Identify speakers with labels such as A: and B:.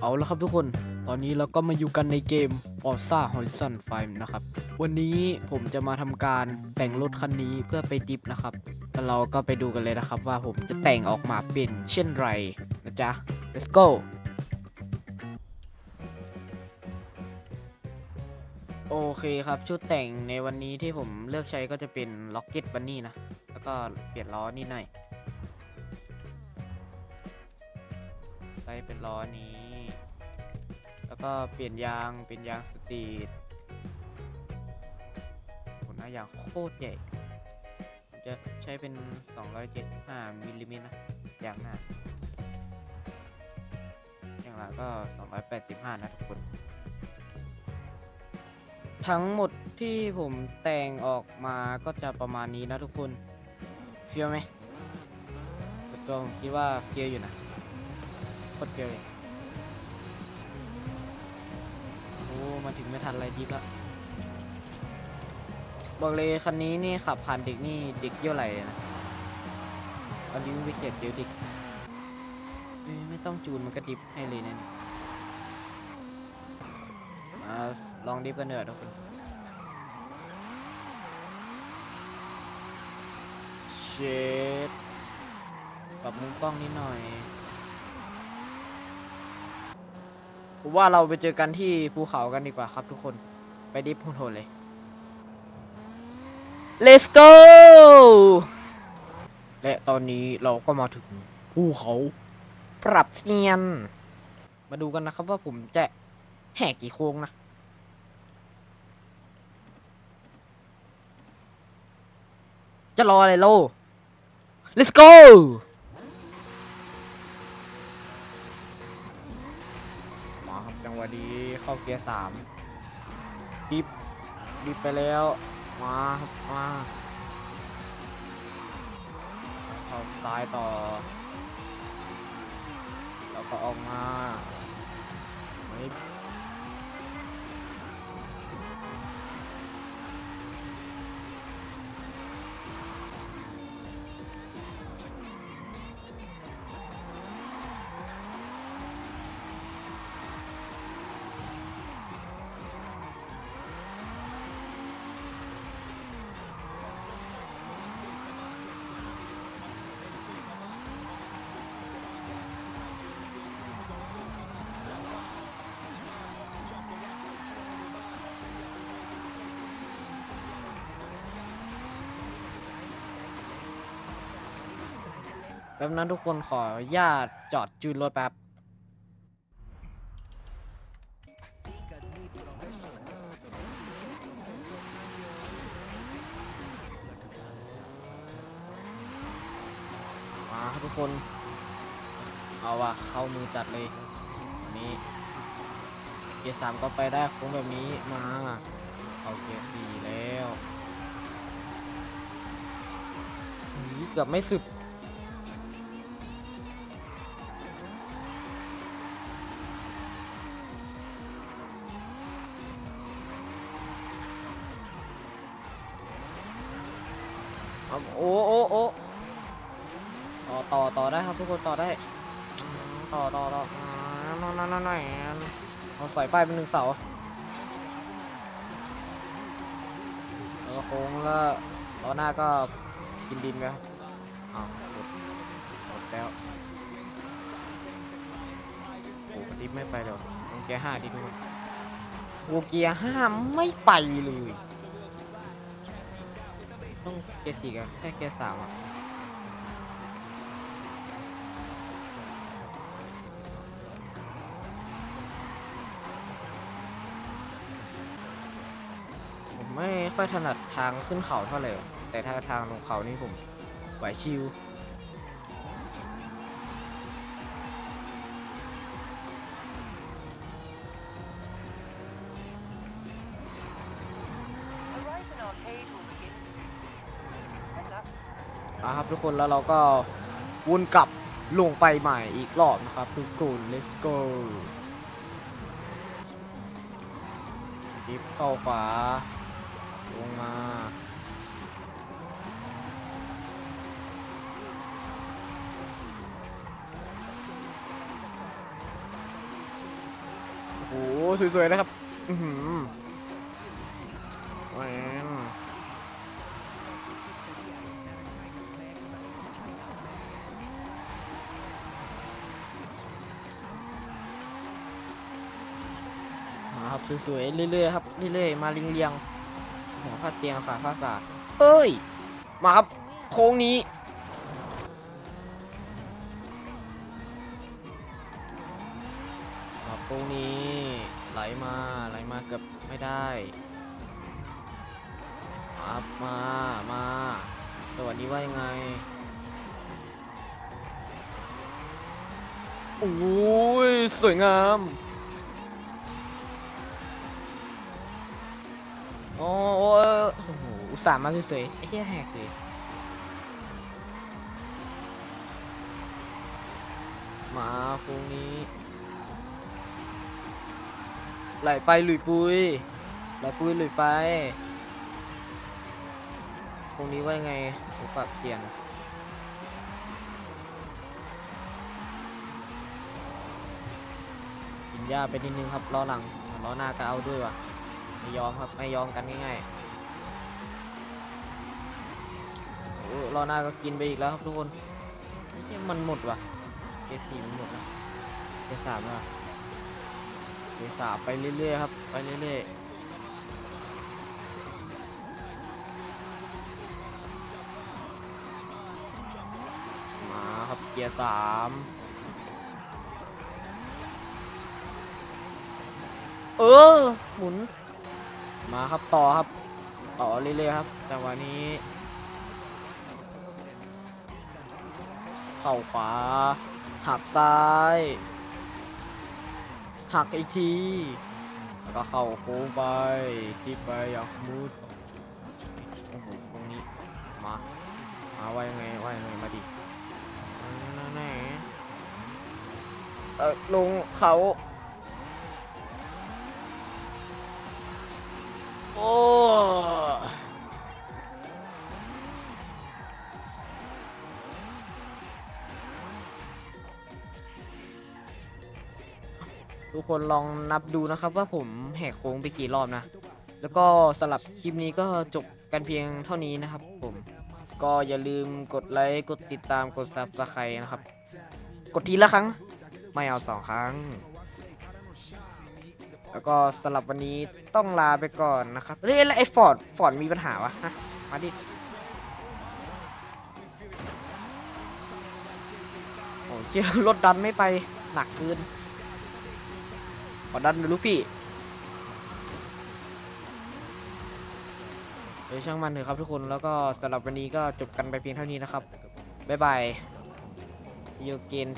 A: เอาละครับทุกคน ตอนนี้เราก็มาอยู่กันในเกม Forza Horizon 5 นะครับ วันนี้ผมจะมาทำการแต่งรถคันนี้เพื่อไปดิฟนะครับ แล้วเราก็ไปดูกันเลยนะครับ ว่าผมจะแต่งออกมาเป็นเช่นไรนะจ๊ะ let's go โอเคครับชุดแต่งในวันนี้ที่ผมเลือกใช้ก็จะเป็น Rocket Bunny นะ แล้วก็เปลี่ยนล้อนี่หน่อยใส่เป็นล้อนี้ แล้วก็เปลี่ยนยางเป็นยางสตรีทโหหน้ายางโคตรใหญ่ผมจะใช้เป็น 275มิลลิเมตรนะยางหน้าอย่างละก็ 285 นะทุกคน ทั้งหมดที่ผมแต่งออกมาก็จะประมาณนี้นะทุกคนเฟี้ยวไหมส่วนตัวผมคิดว่าเฟี้ยวอยู่นะโคตรเฟี้ยวเลย ถึงไม่ทันอะไรดิฟแล้วบอกเลยคันนี้นี่ขับผ่านเด็กนี่เด็กเยี่ยวไหลเลยนะตอนนี้วิเศษเจอเด็กเอ้ยไม่ต้องจูนมันก็ดิฟให้เลยนั่นมาลองดิฟกันเถอะทุกคนเชดปรับมุมกล้องนิดหน่อย ผมว่าเราไปเจอกันที่ภูเขากันดีกว่าครับทุกคน ไปดิฟพูโทนเลย let's go และตอนนี้เราก็มาถึงภูเขาปรับเนียน มาดูกันนะครับว่าผมจะแหกกี่โค้งนะจะรออะไรโล let's go วะดีเข้าเกียร์สามดิบดิบไปแล้ว มาครับมาเข้าซ้ายต่อ แล้วก็ออกมาไม่ แป๊บนั้นทุกคนขออนุญาตจอดจูนรถแป๊บมาทุกคน เอาว่ะเข้ามือจัดเลยอันนี้เกียร์สามก็ไปได้โค้งแบบนี้มาเอาเกียร์สี่แล้วเกือบไม่สึบับโอ้โอ้โอ้ต่อต่อต่อได้ครับทุกคนต่อได้ ต่อต่อต่ออ่านั่นนั่นนั่นนั่นเอาสายไฟเป็นหนึ่งเสาแล้วก็โค้งแล้วล้อหน้าก็กินดินไปครับอ้าวหมดหมดแล้วโอ้ดิฟไม่ไปเลยต้องเกียร์ห้าดิทุกคนโอ้เกียร์ห้าไม่ไปเลย ต้องเกร์สี่กับแค่เกร์สามอะผมไม่ค่อยถนัดทางขึ้นเขาเท่าไหร่แต่ถ้าทางลงเขานี่ผมไหวชิว อะครับทุกคนแล้วเราก็วนกลับลงไปใหม่อีกรอบนะครับทุกคน let's go ดิฟเข้าขวาลงมาโอ้สวยๆนะครับ อือหือแหวน สวยๆเรื่อยๆครับเรื่อยๆมาเรียงๆหัวฟาดเตียงขาฟาดฝาเอ้ย มาครับโค้งนี้ครับตรงนี้ไหลมาไหลมาเกือบไม่ได้ครับมามาสวัสดีว่ายังไงโอ้ยสวยงาม สาห์มาสวยๆไอ้เหี้ยแหกเลยมาค้งนี้ไหลไปหลุยปุยไหลปุยหลุยไปตรงนี้ว่ายังไงผมปรับเปลี่ยนกินหญ้าไปนิดนึงครับล้อหลังล้อหน้าก็เอาด้วยว่ะไม่ยอมครับไม่ยอมกันง่ายๆ โอ้ล้อหน้าก็กินไปอีกแล้วครับทุกคนเฮ้ยมันหมดว่ะเอสี่มันหมดนะเอสามอะเดสามไปเรื่อยๆครับ ไปเรื่อยๆมาครับเกียร์สามเออหมุน มาครับต่อครับ ต่อเรื่อยๆครับจังหวะนี้ เข่าขวา หักซ้าย หักอีกที แล้วก็เข้าโค้งไปที่ไปอย่างสมูทโอ้โหตรงนี้ มา มาไว่ายังไงว่ายังไงมาดิแน่เออลงเขาโอ้ ทุกคนลองนับดูนะครับว่าผมแหกโค้งไปกี่รอบนะ แล้วก็สำหรับคลิปนี้ก็จบกันเพียงเท่านี้นะครับผม ก็อย่าลืมกดไลค์ กดติดตาม กด subscribe นะครับ กดทีละครั้ง ไม่เอาสองครั้ง แล้วก็สำหรับวันนี้ต้องลาไปก่อนนะครับ เฮ้ยแล้วไอ้ฟอร์ด ฟอร์ดมีปัญหาวะฮะ มาดิโอ้เจ้ารถดันไม่ไป หนักเกิน ขอดันดูลูกพี่เดี๋ยวช่างมันเถอะครับทุกคนแล้วก็สำหรับวันนี้ก็จบกันไปเพียงเท่านี้นะครับ บ๊ายบายยูเกน